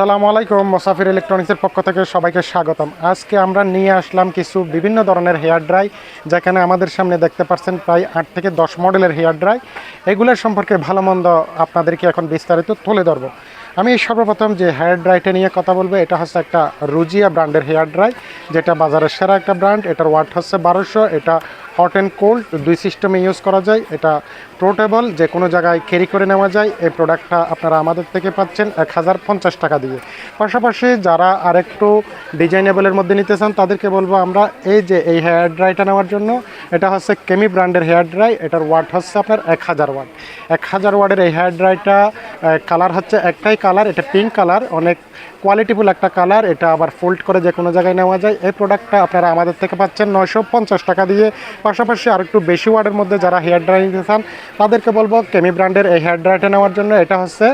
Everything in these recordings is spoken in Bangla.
সালামু আলাইকুম, মোসাফির ইলেকট্রনিক্সের পক্ষ থেকে সবাইকে স্বাগতম। আজকে আমরা নিয়ে আসলাম কিছু বিভিন্ন ধরনের হেয়ার ড্রাই, যেখানে আমাদের সামনে দেখতে পাচ্ছেন প্রায় আট থেকে দশ মডেলের হেয়ার ড্রাই। এগুলোর সম্পর্কে ভালো মন্দ আপনাদেরকে এখন বিস্তারিত তুলে ধরবো। আমি সর্বপ্রথম যে হেয়ার ড্রাইটা নিয়ে কথা বলব, এটা হচ্ছে একটা রুজিয়া ব্র্যান্ডের হেয়ার ড্রাই, যেটা বাজারের সেরা একটা ব্র্যান্ড, এটার ওয়াট হচ্ছে বারোশো, এটা হট অ্যান্ড কোল্ড দুই সিস্টেমে ইউজ করা যায়। এটা পোর্টেবল যে কোনো জায়গায় ক্যারি করে নেওয়া যায়। এই প্রোডাক্টটা আপনারা আমাদের থেকে পাচ্ছেন এক হাজার পঞ্চাশ টাকা দিয়ে। পাশাপাশি যারা আরেকটু ডিজাইনেবলের মধ্যে নিতে চান, তাদেরকে বলব আমরা এই যে এই হেয়ার ড্রাইটা নেওয়ার জন্য, এটা হচ্ছে কেমি ব্র্যান্ডের হেয়ার ড্রাই এটার ওয়াট হচ্ছে আপনার এক হাজার ওয়াট এক হাজার ওয়ার্ডের এই হেয়ার ড্রাইটা কালার হচ্ছে একটাই কালার এটা পিঙ্ক কালার অনেক কোয়ালিটিফুল একটা কালার এটা আবার ফোল্ড করে যে কোনো জায়গায় নেওয়া যায়। এই প্রোডাক্টটা আপনারা আমাদের থেকে পাচ্ছেন নয়শো পঞ্চাশ টাকা দিয়ে। পাশাপাশি আর একটু বেশি ওয়ার্ডের মধ্যে যারা হেয়ার ড্রাই নিতে চান, তাদেরকে বলব কেমি ব্র্যান্ডের এই হেয়ার ড্রাইটা নেওয়ার জন্য। এটা হচ্ছে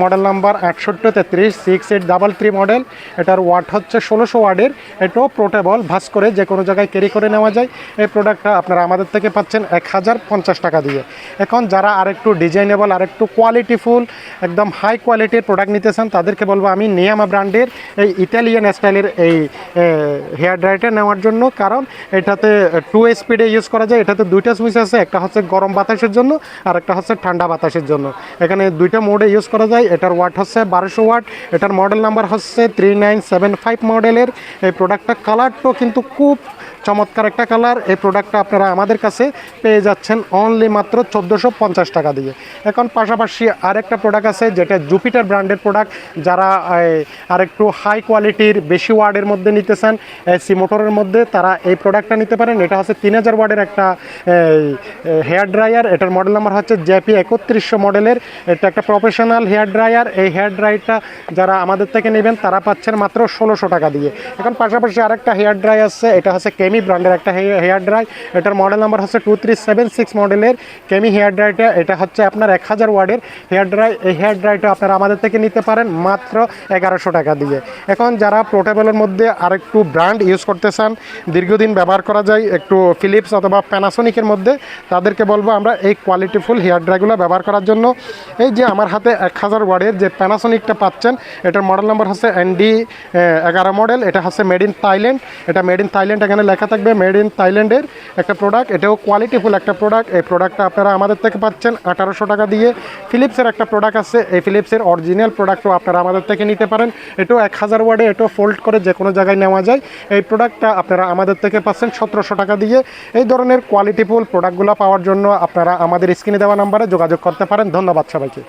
মডেল নাম্বার আটষট্টি তেত্রিশ six eight double three model এটার ওয়াট হচ্ছে ষোলোশো ওয়ার্ডের এটাও পোর্টেবল ভাস করে যে কোনো জায়গায় ক্যারি করে নেওয়া যায়। এই প্রোডাক্টটা আপনারা আমাদের থেকে পাচ্ছেন এক হাজার পঞ্চাশ টাকা দিয়ে। এখন যারা আরেকটু ডিজাইনেবল আরেকটু কোয়ালিটিফুল একদম হাই কোয়ালিটির প্রোডাক্ট নিতে চান, তাদেরকে বলব আমি নিয়ামা ব্র্যান্ডের এই ইটালিয়ান স্টাইলের এই হেয়ার ড্রাইটা নেওয়ার জন্য। কারণ এটাতে টু স্পিডে ইউজ করা যায়। এটাতে দুইটা সুইচ আছে, একটা হচ্ছে গরম বাতাসের জন্য, আর একটা হচ্ছে ঠান্ডা বাতাসের জন্য। এখানে দুইটা মোডে ইউজ করা যায়। এটার ওয়াট হচ্ছে বারোশো ওয়াট এটার মডেল নাম্বার হচ্ছে থ্রি নাইন সেভেন ফাইভ মডেলের এই প্রোডাক্টটা কালারটাও কিন্তু খুব চমৎকার একটা কালার। এই প্রোডাক্টটা আপনারা আমাদের কাছে পেয়ে যাচ্ছেন অনলি মাত্র চোদ্দোশো পঞ্চাশ টাকা দিয়ে। এখন পাশাপাশি আরেকটা প্রোডাক্ট আছে, যেটা জুপিটার ব্র্যান্ডের প্রোডাক্ট যারা আরেকটু হাই কোয়ালিটির বেশি ওয়ার্ডের মধ্যে নিতে চান সি মোটরের মধ্যে, তারা এই প্রোডাক্টটা নিতে পারেন। এটা হচ্ছে তিন হাজার ওয়ার্ডের একটা হেয়ার ড্রায়ার এটার মডেল নাম্বার হচ্ছে জেপি একত্রিশশো মডেলের এটা একটা প্রফেশনাল হেয়ার ড্রায়ার এই হেয়ার ড্রাইটা যারা আমাদের থেকে নেবেন, তারা পাচ্ছেন মাত্র ষোলোশো টাকা দিয়ে। এখন পাশাপাশি আরেকটা হেয়ার ড্রাই আছে। এটা হচ্ছে কেমি ব্র্যান্ডের একটা হেয়ার ড্রাই এটার মডেল নাম্বার হচ্ছে টু থ্রি সেভেন সিক্স মডেলের কেমি হেয়ার ড্রাইটা এটা হচ্ছে আপনার এক হাজার ওয়ার্ডের হেয়ার ড্রাই এই হেয়ার ড্রাইটা আপনারা আমাদের থেকে নিতে পারেন মাত্র এগারোশো টাকা দিয়ে। এখন যারা পোর্টেবলের মধ্যে আরেকটু ব্র্যান্ড ইউজ করতে চান, দীর্ঘদিন ব্যবহার করা যায়, একটু ফিলিপস অথবা প্যানাসোনিকের মধ্যে, তাদেরকে বলব আমরা এই কোয়ালিটিফুল হেয়ার ড্রাইগুলো ব্যবহার করার জন্য। এই যে আমার হাতে এক হাজার ওয়ার্ডের যে প্যানাসোনিকটা পাচ্ছেন, এটার মডেল নাম্বার হচ্ছে এনডি এগারো মডেল এটা হচ্ছে মেড ইন থাইল্যান্ড এটা মেড ইন থাইল্যান্ড এখানে লেখা থাকবে মেড ইন থাইল্যান্ডের একটা প্রোডাক্ট এটাও কোয়ালিটিফুল একটা প্রোডাক্ট এই প্রোডাক্টটা আপনারা আমাদের থেকে পাচ্ছেন আঠারোশো টাকা দিয়ে। ফিলিপসের একটা প্রোডাক্ট আছে, এই ফিলিপসের অরিজিনাল প্রোডাক্টও আপনারা আমাদের থেকে নিতে পারেন। এটাও এক হাজার ওয়ার্ডে এটাও ফোল্ড করে যে কোনো জায়গায় নেওয়া যায়। এই প্রোডাক্টটা আপনারা আমাদের থেকে পাচ্ছেন সতেরোশো টাকা দিয়ে। এই ধরনের কোয়ালিটিফুল প্রোডাক্টগুলো পাওয়ার জন্য আপনারা আমাদের স্ক্রিনে দেওয়া নাম্বারে যোগাযোগ করতে পারেন। ধন্যবাদ সবাইকে।